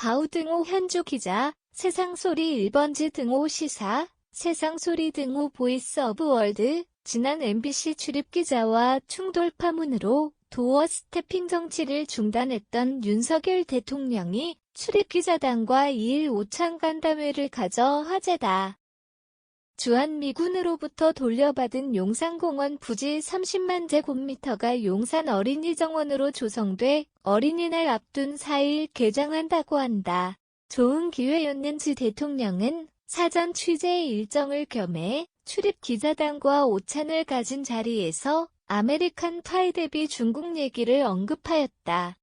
바우 등호 현주 기자, 세상소리 1번지 등호 시사, 세상소리 등호 보이스 오브 월드, 지난 MBC 출입 기자와 충돌 파문으로 도어 스태핑 정치를 중단했던 윤석열 대통령이 출입 기자단과 2일 오찬 간담회를 가져 화제다. 주한미군으로부터 돌려받은 용산공원 부지 30만 제곱미터가 용산 어린이 정원으로 조성돼 어린이날 앞둔 4일 개장한다고 한다. 좋은 기회였는지 대통령은 사전 취재 일정을 겸해 출입 기자단과 오찬을 가진 자리에서 아메리칸 파이 대비 중국 얘기를 언급하였다.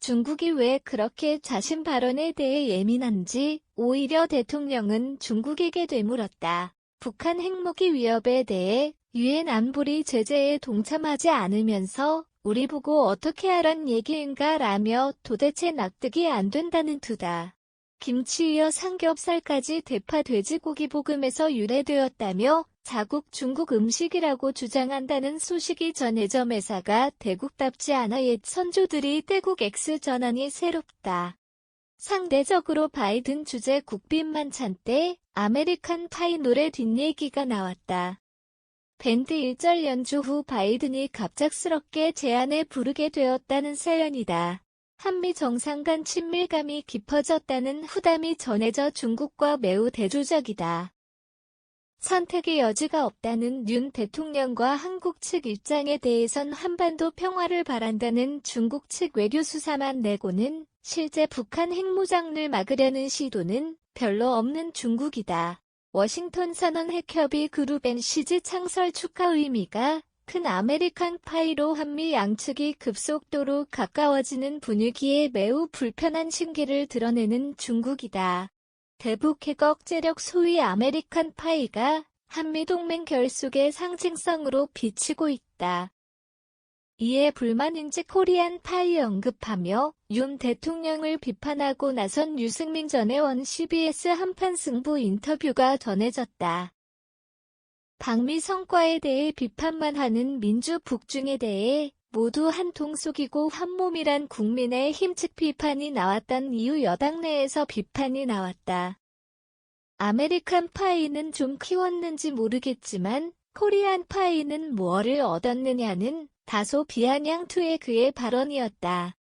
중국이 왜 그렇게 자신 발언에 대해 예민한지 오히려 대통령은 중국에게 되물었다. 북한 핵무기 위협에 대해 유엔 안보리 제재에 동참하지 않으면서 우리 보고 어떻게 하란 얘기인가 라며 도대체 납득이 안 된다는 투다. 김치 이어 삼겹살까지 대파 돼지고기 볶음에서 유래되었다며 자국 중국 음식이라고 주장한다는 소식이 전해져 매사가 대국답지 않아 옛 선조들이 태국 X 전환이 새롭다. 상대적으로 바이든 주재 국빈 만찬 때 아메리칸 파이 노래 뒷얘기가 나왔다. 밴드 1절 연주 후 바이든이 갑작스럽게 제안에 부르게 되었다는 사연이다. 한미 정상 간 친밀감이 깊어졌다는 후담이 전해져 중국과 매우 대조적이다. 선택의 여지가 없다는 윤 대통령과 한국 측 입장에 대해선 한반도 평화를 바란다는 중국 측 외교 수사만 내고는 실제 북한 핵무장을 막으려는 시도는 별로 없는 중국이다. 워싱턴 선언 핵협의 그룹 NCG 창설 축하 의미가 큰 아메리칸 파이로 한미 양측이 급속도로 가까워지는 분위기에 매우 불편한 신기를 드러내는 중국이다. 대북 핵 억제력 소위 아메리칸 파이가 한미동맹 결속의 상징성으로 비치고 있다. 이에 불만인지 코리안 파이 언급하며 윤 대통령을 비판하고 나선 유승민 전 의원 CBS 한판 승부 인터뷰가 전해졌다. 방미 성과에 대해 비판만 하는 민주 북중에 대해 모두 한 통 속이고 한 몸이란 국민의 힘측 비판이 나왔던 이후 여당 내에서 비판이 나왔다. 아메리칸 파이는 좀 키웠는지 모르겠지만 코리안 파이는 뭐를 얻었느냐는 다소 비아냥투의 그의 발언이었다.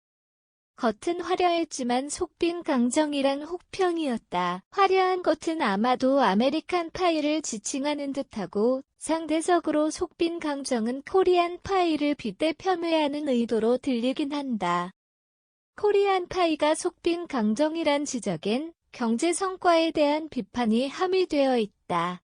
겉은 화려했지만 속빈 강정이란 혹평이었다. 화려한 겉은 아마도 아메리칸 파이를 지칭하는 듯하고 상대적으로 속빈 강정은 코리안 파이를 빗대 폄훼하는 의도로 들리긴 한다. 코리안 파이가 속빈 강정이란 지적엔 경제 성과에 대한 비판이 함유되어 있다.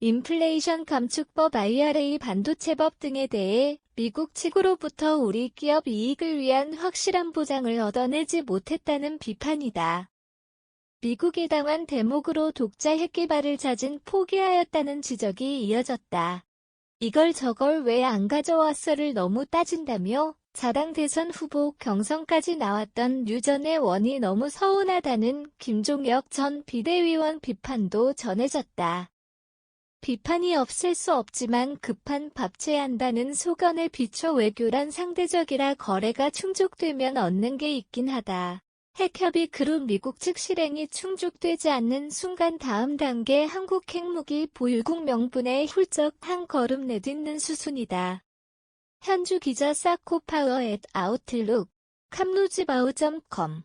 인플레이션 감축법 IRA 반도체법 등에 대해 미국 측으로부터 우리 기업 이익을 위한 확실한 보장을 얻어내지 못했다는 비판이다. 미국에 당한 대목으로 독자 핵개발을 잦은 포기하였다는 지적이 이어졌다. 이걸 저걸 왜 안 가져왔어를 너무 따진다며 자당 대선 후보 경선까지 나왔던 유전의 원이 너무 서운하다는 김종혁 전 비대위원 비판도 전해졌다. 비판이 없을 수 없지만 급한 밥채한다는 소견에 비춰 외교란 상대적이라 거래가 충족되면 얻는 게 있긴 하다. 핵협의 그룹 미국 측 실행이 충족되지 않는 순간 다음 단계 한국 핵무기 보유국 명분에 훌쩍 한 걸음 내딛는 수순이다. 현주 기자 사코파워 앳 아웃룩 캄루즈바우.com